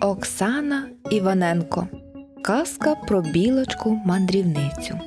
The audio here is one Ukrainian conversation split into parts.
Оксана Іваненко. Казка про білочку мандрівницю.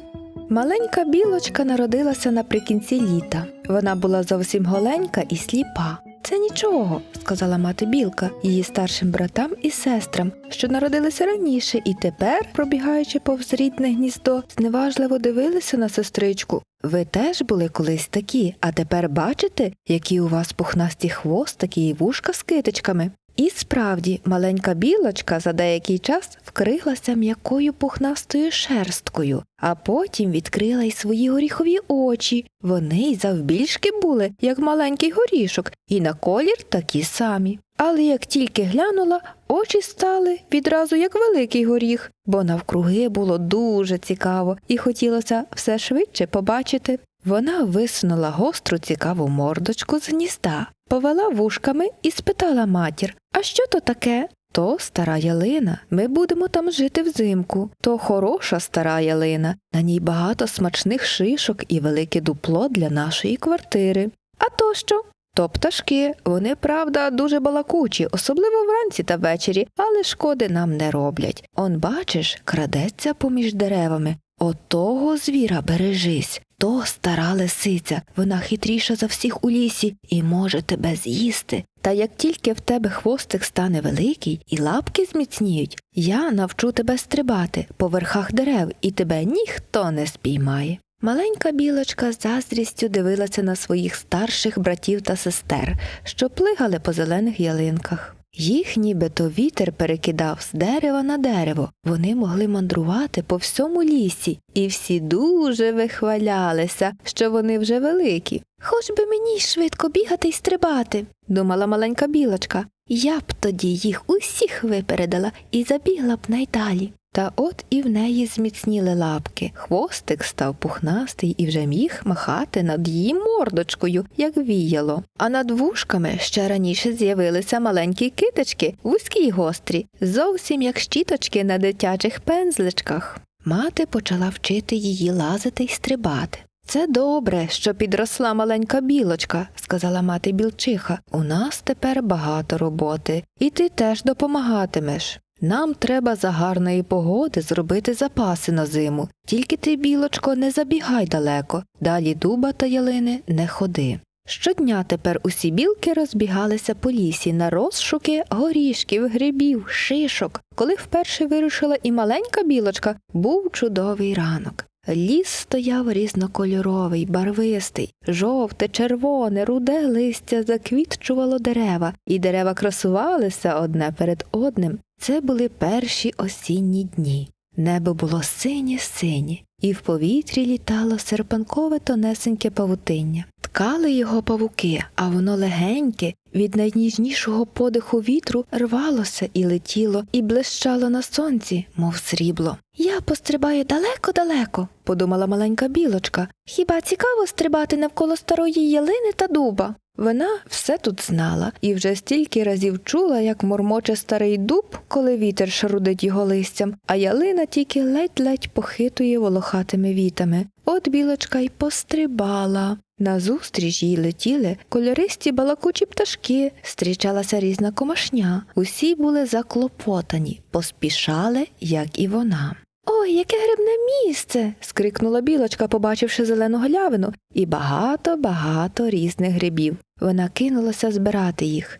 Маленька білочка народилася наприкінці літа. Вона була зовсім голенька і сліпа. Це нічого, сказала мати білка її старшим братам і сестрам, що народилися раніше, і тепер, пробігаючи повз рідне гніздо, зневажливо дивилися на сестричку. Ви теж були колись такі, а тепер бачите, які у вас пухнасті хвостики і вушка з китичками. І справді, маленька білочка за деякий час вкрилася м'якою пухнастою шерсткою, а потім відкрила й свої горіхові очі. Вони й завбільшки були, як маленький горішок, і на колір такі самі. Але як тільки глянула, очі стали відразу як великий горіх, бо навкруги було дуже цікаво і хотілося все швидше побачити. Вона висунула гостру цікаву мордочку з гнізда, повела вушками і спитала матір А що то таке? То стара ялина. Ми будемо там жити взимку. То хороша стара ялина. На ній багато смачних шишок і велике дупло для нашої квартири. А то що? То пташки, вони, правда, дуже балакучі, особливо вранці та ввечері, але шкоди нам не роблять. Он, бачиш, крадеться поміж деревами. Отого звіра бережись. То стара лисиця, вона хитріша за всіх у лісі і може тебе з'їсти. Та як тільки в тебе хвостик стане великий і лапки зміцніють, я навчу тебе стрибати по верхах дерев, і тебе ніхто не спіймає. Маленька білочка з заздрістю дивилася на своїх старших братів та сестер, що плигали по зелених ялинках. Їх нібито вітер перекидав з дерева на дерево. Вони могли мандрувати по всьому лісі, і всі дуже вихвалялися, що вони вже великі. Хоч би мені швидко бігати й стрибати, думала маленька білочка. Я б тоді їх усіх випередила і забігла б найдалі. Та от і в неї зміцніли лапки. Хвостик став пухнастий і вже міг махати над її мордочкою, як віяло. А над вушками ще раніше з'явилися маленькі киточки, вузькі й гострі, зовсім як щіточки на дитячих пензличках. Мати почала вчити її лазити й стрибати. Це добре, що підросла маленька білочка, сказала мати білчиха. У нас тепер багато роботи, і ти теж допомагатимеш. Нам треба за гарної погоди зробити запаси на зиму. Тільки ти, білочко, не забігай далеко, далі дуба та ялини не ходи. Щодня тепер усі білки розбігалися по лісі на розшуки горішків, грибів, шишок. Коли вперше вирушила і маленька білочка, був чудовий ранок. Ліс стояв різнокольоровий, барвистий, жовте, червоне, руде листя заквітчувало дерева, і дерева красувалися одне перед одним. Це були перші осінні дні. Небо було синє синє, і в повітрі літало серпанкове тонесеньке павутиння. Ткали його павуки, а воно легеньке, від найніжнішого подиху вітру рвалося і летіло, і блищало на сонці, мов срібло. Я пострибаю далеко-далеко, подумала маленька білочка. Хіба цікаво стрибати навколо старої ялини та дуба? Вона все тут знала і вже стільки разів чула, як мурмоче старий дуб, коли вітер шарудить його листям, а ялина тільки ледь-ледь похитує волохатими вітами. От білочка й пострибала. Назустріч їй летіли кольористі балакучі пташки, зустрічалася різна комашня. Усі були заклопотані, поспішали, як і вона. Ой, яке грибне місце. скрикнула білочка, побачивши зелену галявину, і багато, багато різних грибів. Вона кинулася збирати їх.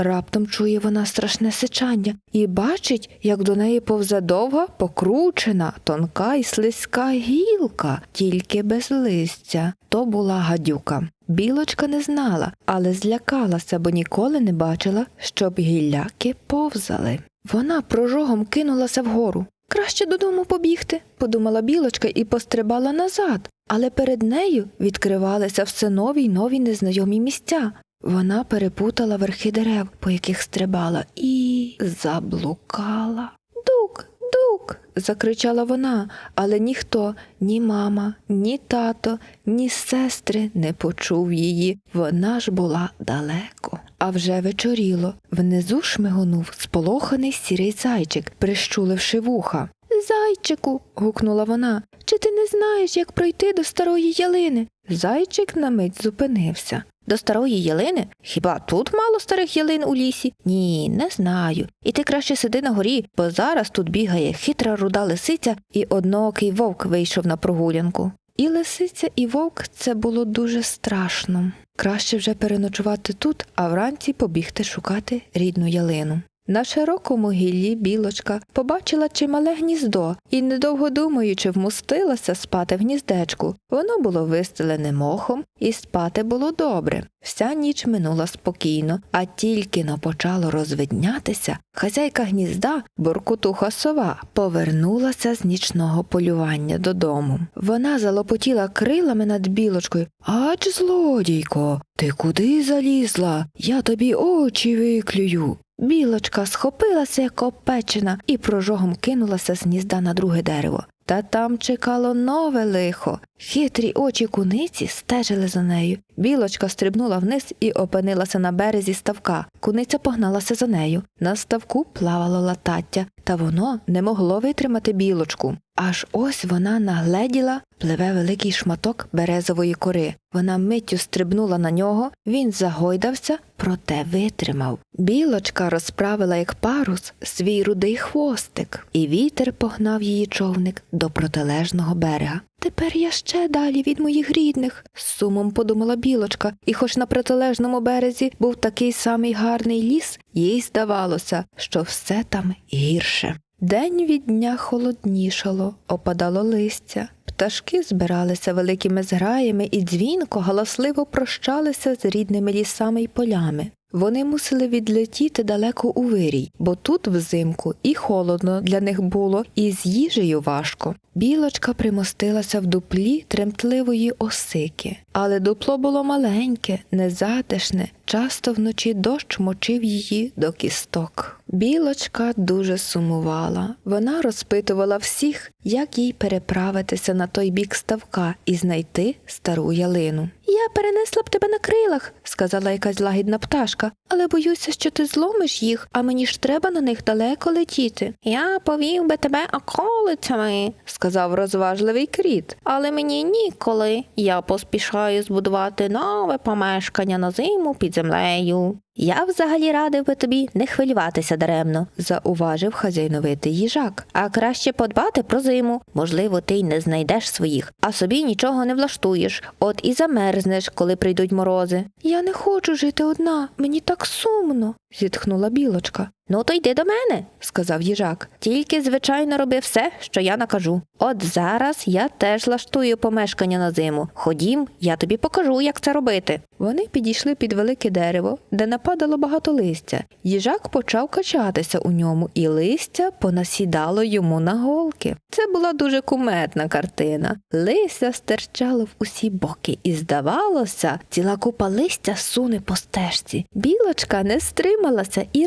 Раптом чує вона страшне сичання і бачить, як до неї повзе довга, покручена, тонка і слизька гілка, тільки без листя. То була гадюка. Білочка не знала, але злякалася, бо ніколи не бачила, щоб гілляки повзали. Вона прожогом кинулася вгору. Краще додому побігти, подумала білочка і пострибала назад, але перед нею відкривалися все нові й нові незнайомі місця. Вона перепутала верхи дерев, по яких стрибала, і заблукала. Дук, дук. закричала вона, але ніхто, ні мама, ні тато, ні сестри не почув її. Вона ж була далеко. А вже вечоріло. Внизу шмигонув сполоханий сірий зайчик, прищуливши вуха. Зайчику. гукнула вона. Чи ти не знаєш, як пройти до старої ялини? Зайчик на мить зупинився. До старої ялини? Хіба тут мало старих ялин у лісі? Ні, не знаю. І ти краще сиди на горі, бо зараз тут бігає хитра руда лисиця, і одноокий вовк вийшов на прогулянку. І лисиця, і вовк це було дуже страшно. Краще вже переночувати тут, а вранці побігти шукати рідну ялину. На широкому гіллі білочка побачила чимале гніздо і, недовго думаючи, вмостилася спати в гніздечку. Воно було вистелене мохом, і спати було добре. Вся ніч минула спокійно, а тільки но почало розвиднятися, хазяйка гнізда, буркутуха сова, повернулася з нічного полювання додому. Вона залопотіла крилами над білочкою. Ач, злодійко, ти куди залізла? Я тобі очі виклюю. Білочка схопилася, як опечена, і прожогом кинулася з гнізда на друге дерево. Та там чекало нове лихо. Хитрі очі куниці стежили за нею. Білочка стрибнула вниз і опинилася на березі ставка. Куниця погналася за нею. На ставку плавало латаття, та воно не могло витримати білочку. Аж ось вона нагледіла пливе великий шматок березової кори. Вона миттю стрибнула на нього, він загойдався, проте витримав. Білочка розправила як парус свій рудий хвостик, і вітер погнав її човник до протилежного берега. Тепер я ще далі від моїх рідних, з сумом подумала білочка, і хоч на протилежному березі був такий самий гарний ліс, їй здавалося, що все там гірше. День від дня холоднішало, опадало листя. Пташки збиралися великими зграями і дзвінко галасливо прощалися з рідними лісами й полями. Вони мусили відлетіти далеко у вирій, бо тут взимку і холодно для них було, і з їжею важко. Білочка примостилася в дуплі тремтливої осики, але дупло було маленьке, незатишне, часто вночі дощ мочив її до кісток. Білочка дуже сумувала. Вона розпитувала всіх, як їй переправитися на той бік ставка і знайти стару ялину. Я перенесла б тебе на крилах, сказала якась лагідна пташка, але боюся, що ти зломиш їх, а мені ж треба на них далеко летіти. Я повів би тебе околицями, сказав розважливий кріт. Але мені ніколи. Я поспішаю збудувати нове помешкання на зиму під землею. Я взагалі радив би тобі не хвилюватися даремно, зауважив хазяйновитий їжак. А краще подбати про зиму. Можливо, ти й не знайдеш своїх, а собі нічого не влаштуєш. От і замерзнеш, коли прийдуть морози. Я не хочу жити одна, мені так сумно, зітхнула білочка. Ну, то йди до мене, сказав їжак. Тільки, звичайно, роби все, що я накажу. От зараз я теж лаштую помешкання на зиму. Ходім, я тобі покажу, як це робити. Вони підійшли під велике дерево, де нападало багато листя. Їжак почав качатися у ньому, і листя понасідало йому на голки. Це була дуже куметна картина. Листя стирчало в усі боки, і здавалося, ціла купа листя суне по стежці. Білочка не стрималася і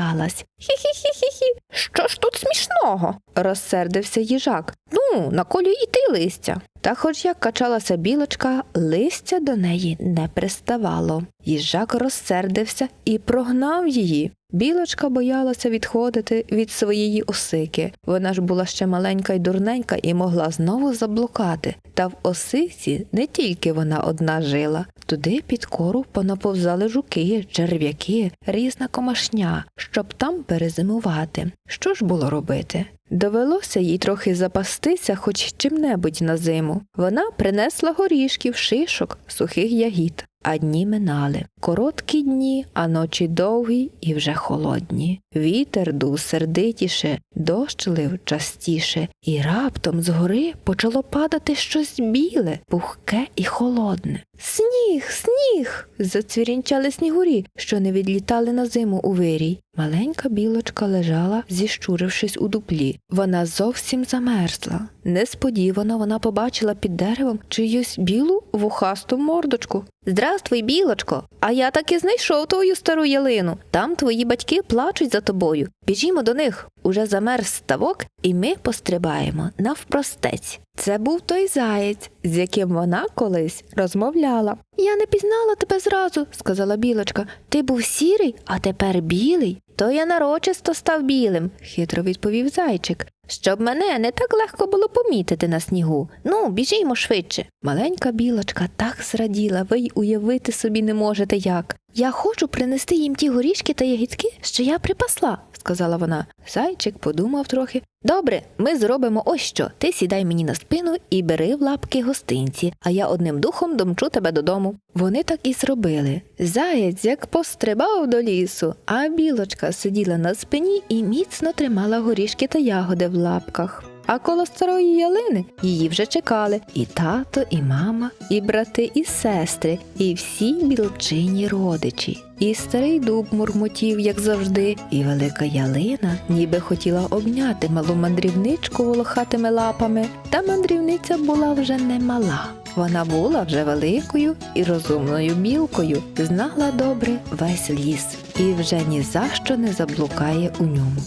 розсміялась. Хі-хі-хі-хі-хі. Що ж тут смішного? розсердився їжак. Ну, на колі і ти листя. Та хоч як качалася білочка, листя до неї не приставало. Їжак розсердився і прогнав її. Білочка боялася відходити від своєї осики. Вона ж була ще маленька й дурненька і могла знову заблукати. Та в осиці не тільки вона одна жила. Туди під кору понаповзали жуки, черв'яки, різна комашня, щоб там перезимувати. Що ж було робити? Довелося їй трохи запастися хоч чим-небудь на зиму. Вона принесла горішків, шишок, сухих ягід. А дні минали. Короткі дні, а ночі довгі і вже холодні. Вітер дув сердитіше, дощ лив частіше, і раптом згори почало падати щось біле, пухке і холодне. Сніг, сніг. зацвірінчали снігурі, що не відлітали на зиму у вирій. Маленька білочка лежала, зіщурившись у дуплі. Вона зовсім замерзла. Несподівано вона побачила під деревом чиюсь білу вухасту мордочку. Здравствуй, білочко! А я таки знайшов твою стару ялину. Там твої батьки плачуть за тобою. Біжімо до них. Уже замерз ставок, і ми пострибаємо навпростець. Це був той заєць, з яким вона колись розмовляла. Я не пізнала тебе зразу, сказала білочка. Ти був сірий, а тепер білий. То я нарочисто став білим, хитро відповів зайчик, щоб мене не так легко було помітити на снігу. Ну, біжімо швидше. Маленька білочка так зраділа, ви й уявити собі не можете як. Я хочу принести їм ті горішки та ягідки, що я припасла, сказала вона. Зайчик подумав трохи. Добре, ми зробимо ось що. Ти сідай мені на спину і бери в лапки гостинці, а я одним духом домчу тебе додому. Вони так і зробили. Заєць як пострибав до лісу, а білочка сиділа на спині і міцно тримала горішки та ягоди в лапках. А коло старої ялини її вже чекали і тато, і мама, і брати, і сестри, і всі білчині родичі. І старий дуб мурмотів, як завжди, і велика ялина ніби хотіла обняти малу мандрівничку волохатими лапами. Та мандрівниця була вже не мала. Вона була вже великою і розумною білкою, знала добре весь ліс і вже ні за що не заблукає у ньому.